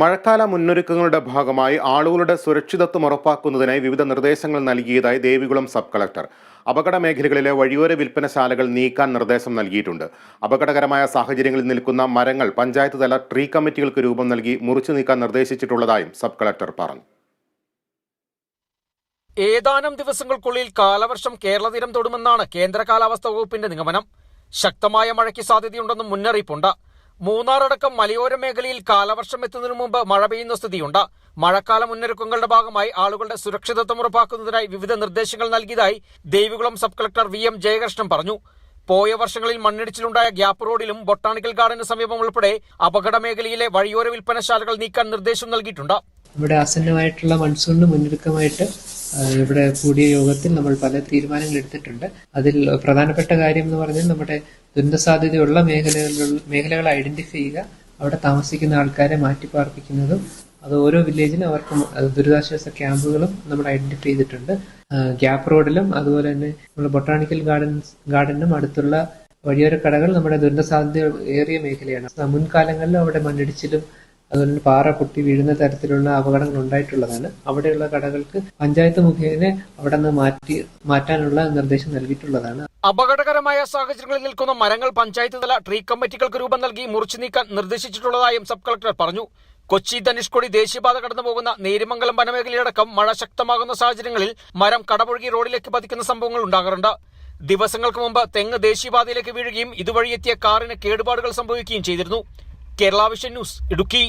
മഴക്കാല മുന്നൊരുക്കങ്ങളുടെ ഭാഗമായി ആളുകളുടെ സുരക്ഷിതത്വം ഉറപ്പാക്കുന്നതിനായി വിവിധ നിർദ്ദേശങ്ങൾ നൽകിയതായി ദേവികുളം സബ് കളക്ടർ. അപകട മേഖലകളിലെ വഴിയോര വിൽപ്പനശാലകൾ നീക്കാൻ നിർദ്ദേശം നൽകിയിട്ടുണ്ട്. അപകടകരമായ സാഹചര്യങ്ങളിൽ നിൽക്കുന്ന മരങ്ങൾ പഞ്ചായത്ത് തല ട്രീ കമ്മിറ്റികൾക്ക് രൂപം നൽകി മുറിച്ചു നീക്കാൻ നിർദ്ദേശിച്ചിട്ടുള്ളതായും സബ് കളക്ടർ പറഞ്ഞു. ഏതാനും ദിവസങ്ങൾക്കുള്ളിൽ കാലവർഷം കേരള തീരം തൊടുമെന്നാണ് കേന്ദ്ര കാലാവസ്ഥാ വകുപ്പിന്റെ നിഗമനം. ശക്തമായ മഴയ്ക്ക് സാധ്യതയുണ്ടെന്നും മുന്നറിയിപ്പുണ്ട്. മൂന്നാർ അടക്കം മലയോര മേഖലയിൽ കാലവർഷം എത്തുന്നതിനു മുമ്പ് മഴ പെയ്യുന്ന സ്ഥിതിയുണ്ട്. മഴക്കാല മുന്നൊരുക്കങ്ങളുടെ ഭാഗമായി ആളുകളുടെ സുരക്ഷിതത്വം ഉറപ്പാക്കുന്നതിനായി വിവിധ നിർദ്ദേശങ്ങൾ നൽകിയതായി Devikulam sub collector V M Jayakrishnan പറഞ്ഞു. പോയ വർഷങ്ങളിൽ മണ്ണിടിച്ചിലുണ്ടായ ഗ്യാപ്പ് റോഡിലും ബൊട്ടാണിക്കൽ ഗാർഡന് സമീപം ഉൾപ്പെടെ അപകട മേഖലയിലെ വഴിയോര വിൽപ്പനശാലകൾ നീക്കാൻ നിർദ്ദേശം നൽകിയിട്ടുണ്ട്. ഇവിടെ ആസന്നമായിട്ടുള്ള മൺസൂണിന് മുന്നൊരുക്കമായിട്ട് ഇവിടെ കൂടിയ യോഗത്തിൽ നമ്മൾ പല തീരുമാനങ്ങൾ എടുത്തിട്ടുണ്ട്. അതിൽ പ്രധാനപ്പെട്ട കാര്യം എന്ന് പറഞ്ഞാൽ നമ്മുടെ ദുരന്ത സാധ്യതയുള്ള മേഖലകളിൽ മേഖലകൾ ഐഡന്റിഫൈ ചെയ്യുക അവിടെ താമസിക്കുന്ന ആൾക്കാരെ മാറ്റിപ്പാർപ്പിക്കുന്നതും അത് ഓരോ വില്ലേജിലും അവർക്ക് ദുരിതാശ്വാസ ക്യാമ്പുകളും നമ്മൾ ഐഡന്റിഫൈ ചെയ്തിട്ടുണ്ട്. ഗ്യാപ് ഗ്യാപ്പ് റോഡിലും അതുപോലെ തന്നെ നമ്മുടെ ബൊട്ടാണിക്കൽ ഗാർഡൻ ഗാർഡനും അടുത്തുള്ള വഴിയോര കടകൾ നമ്മുടെ ദുരന്ത സാധ്യത ഏറിയ മേഖലയാണ്. മുൻകാലങ്ങളിൽ അവിടെ മണ്ണിടിച്ചിലും അതുപോലെ പാറ പൊട്ടി വീഴുന്ന തരത്തിലുള്ള അപകടങ്ങൾ ഉണ്ടായിട്ടുള്ളതാണ്. അവിടെയുള്ള കടകൾക്ക് പഞ്ചായത്ത് മുഖേന അവിടെ നിന്ന് മാറ്റി മാറ്റാനുള്ള നിർദ്ദേശം നൽകിയിട്ടുള്ളതാണ്. അപകടകരമായ സാഹചര്യങ്ങളിൽ നിൽക്കുന്ന മരങ്ങൾ പഞ്ചായത്ത് തല ട്രീ കമ്മിറ്റികൾക്ക് രൂപം നൽകി മുറിച്ചു നീക്കാൻ നിർദ്ദേശിച്ചിട്ടുള്ളതായും സബ് കളക്ടർ പറഞ്ഞു. കൊച്ചി ധനുഷ്കോടി ദേശീയപാത കടന്നു പോകുന്ന നേരിമംഗലം വനമേഖലയടക്കം മഴ ശക്തമാകുന്ന സാഹചര്യങ്ങളിൽ മരം കടപുഴകി റോഡിലേക്ക് പതിക്കുന്ന സംഭവങ്ങൾ ഉണ്ടാകാറുണ്ട്. ദിവസങ്ങൾക്ക് മുമ്പ് തെങ്ങ് ദേശീയപാതയിലേക്ക് വീഴുകയും ഇതുവഴി എത്തിയ കാറിന് കേടുപാടുകൾ സംഭവിക്കുകയും ചെയ്തിരുന്നു. Kerala vision news Idukki.